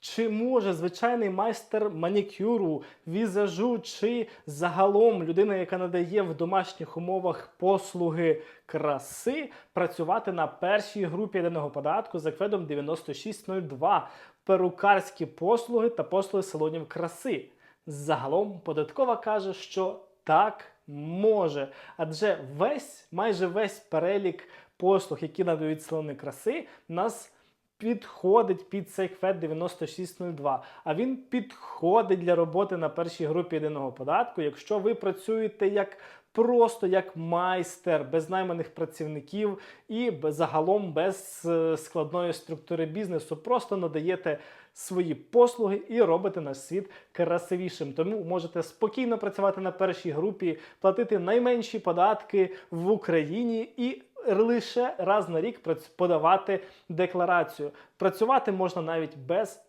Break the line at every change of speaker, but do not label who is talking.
Чи може звичайний майстер манікюру, візажу, чи загалом людина, яка надає в домашніх умовах послуги краси, працювати на першій групі єдиного податку за кведом 9602 перукарські послуги та послуги салонів краси? Загалом податкова каже, що так може, адже весь, майже весь перелік послуг, які надають салони краси, нас підходить під цей квет 9602. А він підходить для роботи на першій групі єдиного податку, якщо ви працюєте як просто як майстер, без найманих працівників і загалом без е, складної структури бізнесу. Просто надаєте свої послуги і робите наш світ красивішим. Тому можете спокійно працювати на першій групі, платити найменші податки в Україні і лише раз на рік подавати декларацію. Працювати можна навіть без